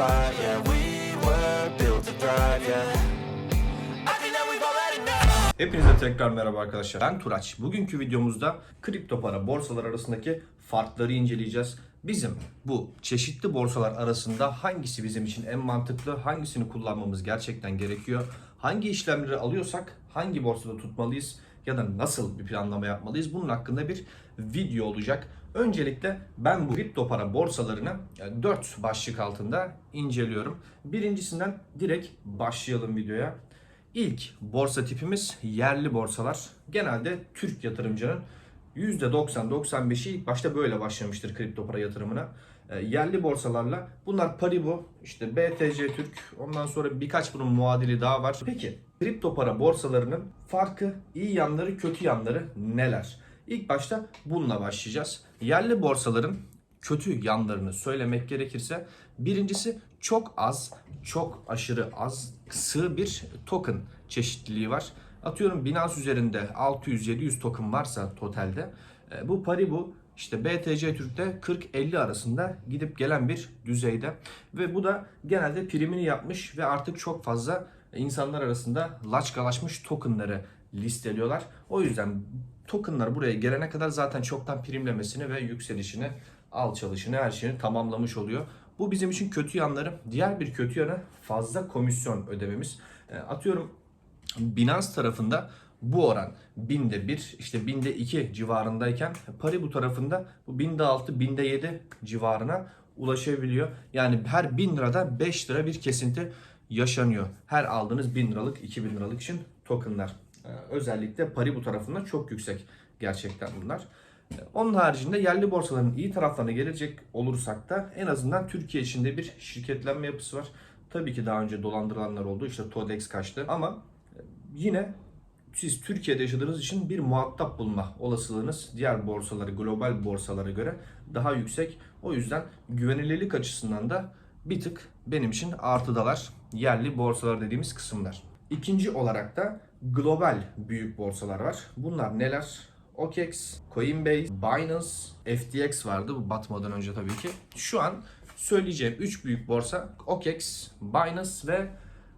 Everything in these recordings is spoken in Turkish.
quiet, yeah, we were built to thrive, yeah. Hepinize tekrar merhaba arkadaşlar. Ben Turaç. Bugünkü videomuzda kripto para borsalar arasındaki farkları inceleyeceğiz. Bizim bu çeşitli borsalar arasında hangisi bizim için en mantıklı, hangisini kullanmamız gerçekten gerekiyor, hangi işlemleri alıyorsak hangi borsada tutmalıyız ya da nasıl bir planlama yapmalıyız bunun hakkında bir video olacak. Öncelikle ben bu kripto para borsalarını 4 başlık altında inceliyorum. Birincisinden direkt başlayalım videoya. İlk borsa tipimiz yerli borsalar. Genelde Türk yatırımcının %90-95'i ilk başta böyle başlamıştır kripto para yatırımına. E, yerli borsalarla bunlar Paribu, işte BTC Türk, ondan sonra birkaç bunun muadili daha var. Peki kripto para borsalarının farkı, iyi yanları, kötü yanları neler? İlk başta bununla başlayacağız. Yerli borsaların kötü yanlarını söylemek gerekirse birincisi çok az, çok aşırı az, sığ bir token çeşitliliği var. Atıyorum Binance üzerinde 600-700 token varsa totalde e, bu Paribu işte BTC Türk'te 40-50 arasında gidip gelen bir düzeyde ve bu da genelde primini yapmış ve artık çok fazla insanlar arasında laçkalaşmış tokenları listeliyorlar. O yüzden tokenlar buraya gelene kadar zaten çoktan primlemesini ve yükselişini, alçalışını, her şeyini tamamlamış oluyor. Bu bizim için kötü yanları. Diğer bir kötü yanı fazla komisyon ödememiz. E, Atıyorum Binance tarafında bu oran binde 1 işte binde 2 civarındayken Paribu tarafında bu binde 6 binde 7 civarına ulaşabiliyor. Yani her 1000 lirada 5 lira bir kesinti yaşanıyor. Her aldığınız 1000 liralık 2000 liralık için tokenlar. Ee, özellikle Paribu tarafında çok yüksek gerçekten bunlar. Ee, Onun haricinde yerli borsaların iyi taraflarına gelecek olursak da en azından Türkiye içinde bir şirketlenme yapısı var. Tabii ki daha önce dolandırılanlar oldu. İşte Todex kaçtı ama yine siz Türkiye'de yaşadığınız için bir muhatap bulma olasılığınız diğer borsaları, global borsalara göre daha yüksek. O yüzden güvenilirlik açısından da bir tık benim için artıdalar yerli borsalar dediğimiz kısımlar. İkinci olarak da global büyük borsalar var. Bunlar neler? OKEx, Coinbase, Binance, FTX vardı bu batmadan önce tabii ki. Şu an söyleyeceğim 3 büyük borsa OKEx, Binance ve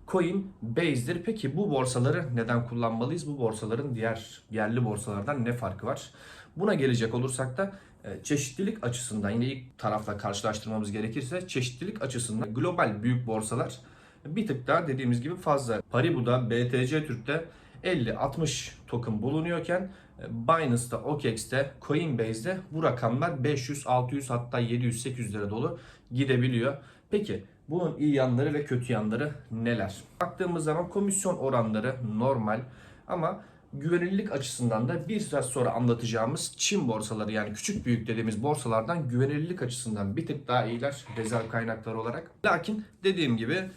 Coinbase'dir. Peki bu borsaları neden kullanmalıyız? Bu borsaların diğer yerli borsalardan ne farkı var? Buna gelecek olursak da e, çeşitlilik açısından yine ilk tarafla karşılaştırmamız gerekirse çeşitlilik açısından global büyük borsalar bir tık daha dediğimiz gibi fazla. Paribu'da, BTC Türk'te 50-60 token bulunuyorken e, Binance'da, OKEx'te, Coinbase'de bu rakamlar 500, 600 hatta 700, 800 lira dolu gidebiliyor. Peki bunun iyi yanları ve kötü yanları neler? Baktığımız zaman komisyon oranları normal ama güvenilirlik açısından da bir saat sonra anlatacağımız Çin borsaları yani küçük büyük dediğimiz borsalardan güvenilirlik açısından bir tık daha iyiler rezerv kaynakları olarak. Lakin dediğim gibi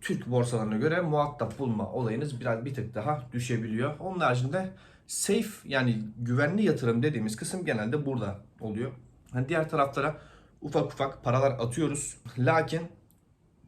Türk borsalarına göre muhatap bulma olayınız biraz bir tık daha düşebiliyor. Onun haricinde safe yani güvenli yatırım dediğimiz kısım genelde burada oluyor. Hani diğer taraflara ufak ufak paralar atıyoruz. Lakin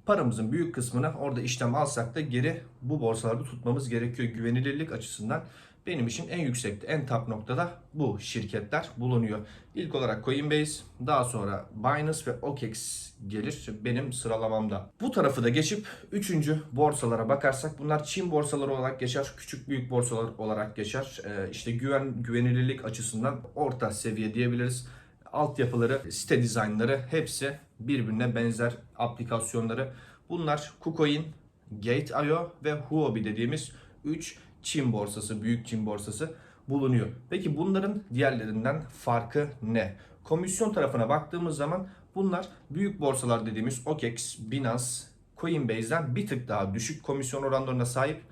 paramızın büyük kısmını orada işlem alsak da geri bu borsalarda tutmamız gerekiyor. Güvenilirlik açısından benim için en yüksekte, en top noktada bu şirketler bulunuyor. İlk olarak Coinbase, daha sonra Binance ve OKEx gelir benim sıralamamda. Bu tarafı da geçip 3. borsalara bakarsak bunlar Çin borsaları olarak geçer, küçük büyük borsalar olarak geçer. Ee, işte güven güvenilirlik açısından orta seviye diyebiliriz altyapıları, site dizaynları hepsi birbirine benzer aplikasyonları. Bunlar KuCoin, Gate.io ve Huobi dediğimiz 3 Çin borsası, büyük Çin borsası bulunuyor. Peki bunların diğerlerinden farkı ne? Komisyon tarafına baktığımız zaman bunlar büyük borsalar dediğimiz OKEx, Binance, Coinbase'den bir tık daha düşük komisyon oranlarına sahip.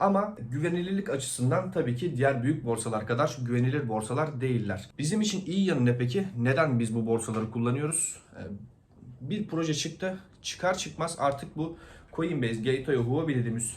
Ama güvenilirlik açısından tabii ki diğer büyük borsalar kadar güvenilir borsalar değiller. Bizim için iyi yanı ne peki? Neden biz bu borsaları kullanıyoruz? Ee, Bir proje çıktı. Çıkar çıkmaz artık bu Coinbase, Gate.io, Huobi dediğimiz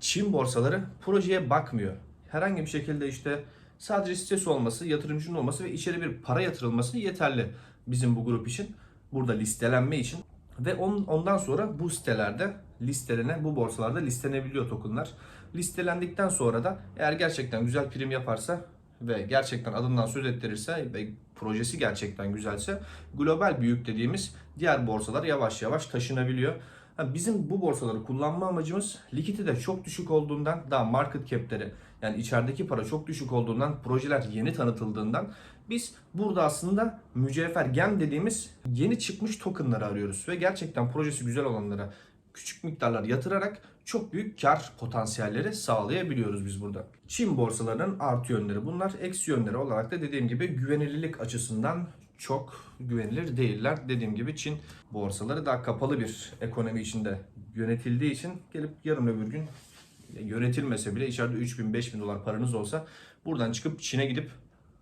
Çin borsaları projeye bakmıyor. Herhangi bir şekilde işte sadece sitesi olması, yatırımcının olması ve içeri bir para yatırılması yeterli bizim bu grup için. Burada listelenme için. Ve on- ondan sonra bu sitelerde listelene, bu borsalarda listenebiliyor tokenlar. Listelendikten sonra da eğer gerçekten güzel prim yaparsa ve gerçekten adından söz ettirirse ve projesi gerçekten güzelse global büyük dediğimiz diğer borsalar yavaş yavaş taşınabiliyor. Bizim bu borsaları kullanma amacımız likidite çok düşük olduğundan daha market cap'leri yani içerideki para çok düşük olduğundan projeler yeni tanıtıldığından biz burada aslında mücevher gem dediğimiz yeni çıkmış tokenları arıyoruz ve gerçekten projesi güzel olanlara küçük miktarlar yatırarak çok büyük kar potansiyelleri sağlayabiliyoruz biz burada. Çin borsalarının artı yönleri bunlar. Eksi yönleri olarak da dediğim gibi güvenilirlik açısından çok güvenilir değiller. Dediğim gibi Çin borsaları daha kapalı bir ekonomi içinde yönetildiği için gelip yarın öbür gün yönetilmese bile içeride 3000 5000 dolar paranız olsa buradan çıkıp Çin'e gidip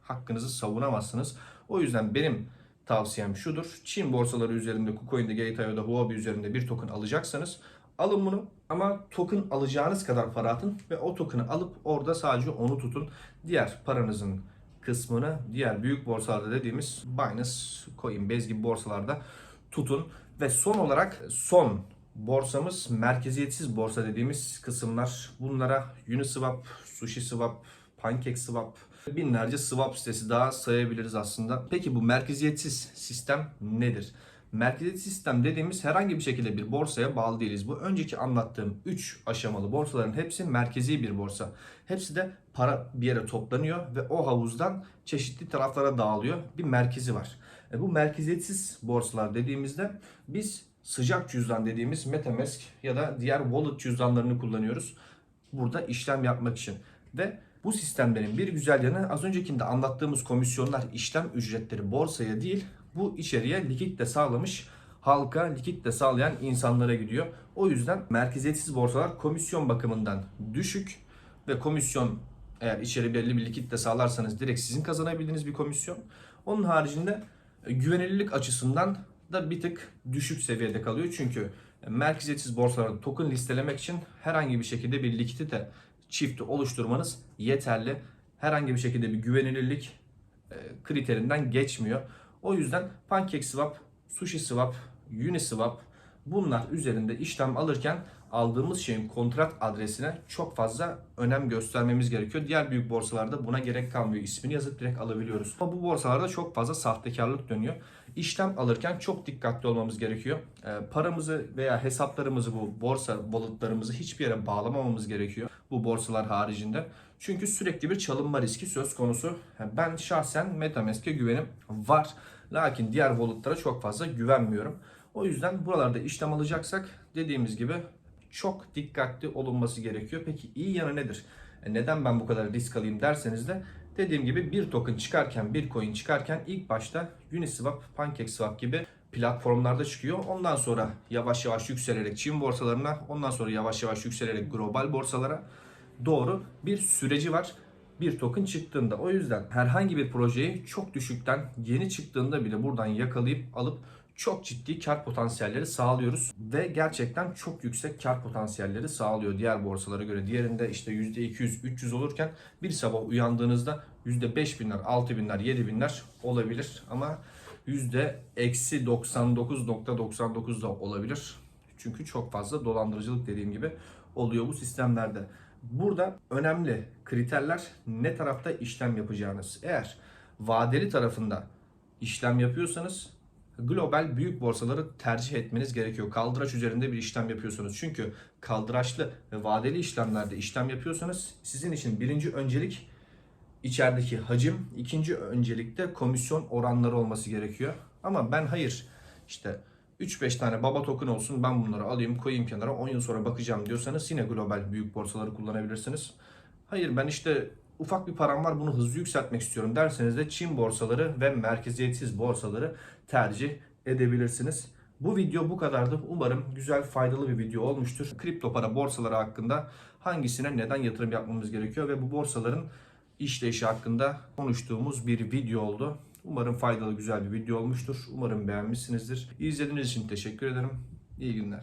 hakkınızı savunamazsınız. O yüzden benim tavsiyem şudur. Çin borsaları üzerinde KuCoin'de, Gate.io'da, Huobi üzerinde bir token alacaksanız alın bunu ama token alacağınız kadar para atın ve o token'ı alıp orada sadece onu tutun. Diğer paranızın kısmını diğer büyük borsalarda dediğimiz Binance, Coinbase gibi borsalarda tutun. Ve son olarak son borsamız merkeziyetsiz borsa dediğimiz kısımlar. Bunlara Uniswap, SushiSwap, PancakeSwap, binlerce swap sitesi daha sayabiliriz aslında. Peki bu merkeziyetsiz sistem nedir? Merkeziyetsiz sistem dediğimiz herhangi bir şekilde bir borsaya bağlı değiliz. Bu önceki anlattığım 3 aşamalı borsaların hepsi merkezi bir borsa. Hepsi de para bir yere toplanıyor ve o havuzdan çeşitli taraflara dağılıyor. Bir merkezi var. E bu merkeziyetsiz borsalar dediğimizde biz sıcak cüzdan dediğimiz MetaMask ya da diğer wallet cüzdanlarını kullanıyoruz. Burada işlem yapmak için. Ve bu sistemlerin bir güzel yanı az öncekinde anlattığımız komisyonlar işlem ücretleri borsaya değil bu içeriye likit de sağlamış halka likit de sağlayan insanlara gidiyor. O yüzden merkeziyetsiz borsalar komisyon bakımından düşük ve komisyon eğer içeri belli bir likit de sağlarsanız direkt sizin kazanabildiğiniz bir komisyon. Onun haricinde e, güvenilirlik açısından da bir tık düşük seviyede kalıyor. Çünkü merkeziyetsiz borsalarda token listelemek için herhangi bir şekilde bir likidite çifti oluşturmanız yeterli. Herhangi bir şekilde bir güvenilirlik e, kriterinden geçmiyor. O yüzden PancakeSwap, SushiSwap, Uniswap bunlar üzerinde işlem alırken aldığımız şeyin kontrat adresine çok fazla önem göstermemiz gerekiyor. Diğer büyük borsalarda buna gerek kalmıyor. İsmini yazıp direkt alabiliyoruz. Ama bu borsalarda çok fazla sahtekarlık dönüyor. İşlem alırken çok dikkatli olmamız gerekiyor. Ee, paramızı veya hesaplarımızı bu borsa walletlarımızı hiçbir yere bağlamamamız gerekiyor. Bu borsalar haricinde. Çünkü sürekli bir çalınma riski söz konusu. Ben şahsen Metamask'e güvenim var. Lakin diğer walletlara çok fazla güvenmiyorum. O yüzden buralarda işlem alacaksak dediğimiz gibi çok dikkatli olunması gerekiyor. Peki iyi yanı nedir? E neden ben bu kadar risk alayım derseniz de dediğim gibi bir token çıkarken, bir coin çıkarken ilk başta Uniswap, PancakeSwap gibi platformlarda çıkıyor. Ondan sonra yavaş yavaş yükselerek Çin borsalarına, ondan sonra yavaş yavaş yükselerek global borsalara doğru bir süreci var bir token çıktığında. O yüzden herhangi bir projeyi çok düşükten yeni çıktığında bile buradan yakalayıp alıp çok ciddi kar potansiyelleri sağlıyoruz ve gerçekten çok yüksek kar potansiyelleri sağlıyor diğer borsalara göre. Diğerinde işte %200, 300 olurken bir sabah uyandığınızda %5000'ler, 6000'ler, 7000'ler olabilir ama yüzde eksi 99.99 da olabilir. Çünkü çok fazla dolandırıcılık dediğim gibi oluyor bu sistemlerde. Burada önemli kriterler ne tarafta işlem yapacağınız. Eğer vadeli tarafında işlem yapıyorsanız global büyük borsaları tercih etmeniz gerekiyor. Kaldıraç üzerinde bir işlem yapıyorsanız. Çünkü kaldıraçlı ve vadeli işlemlerde işlem yapıyorsanız sizin için birinci öncelik içerideki hacim, ikinci öncelikte komisyon oranları olması gerekiyor. Ama ben hayır işte 3-5 tane baba token olsun ben bunları alayım koyayım kenara 10 yıl sonra bakacağım diyorsanız yine global büyük borsaları kullanabilirsiniz. Hayır ben işte ufak bir param var bunu hızlı yükseltmek istiyorum derseniz de Çin borsaları ve merkeziyetsiz borsaları tercih edebilirsiniz. Bu video bu kadardı. Umarım güzel faydalı bir video olmuştur. Kripto para borsaları hakkında hangisine neden yatırım yapmamız gerekiyor ve bu borsaların işleyişi hakkında konuştuğumuz bir video oldu. Umarım faydalı güzel bir video olmuştur. Umarım beğenmişsinizdir. İzlediğiniz için teşekkür ederim. İyi günler.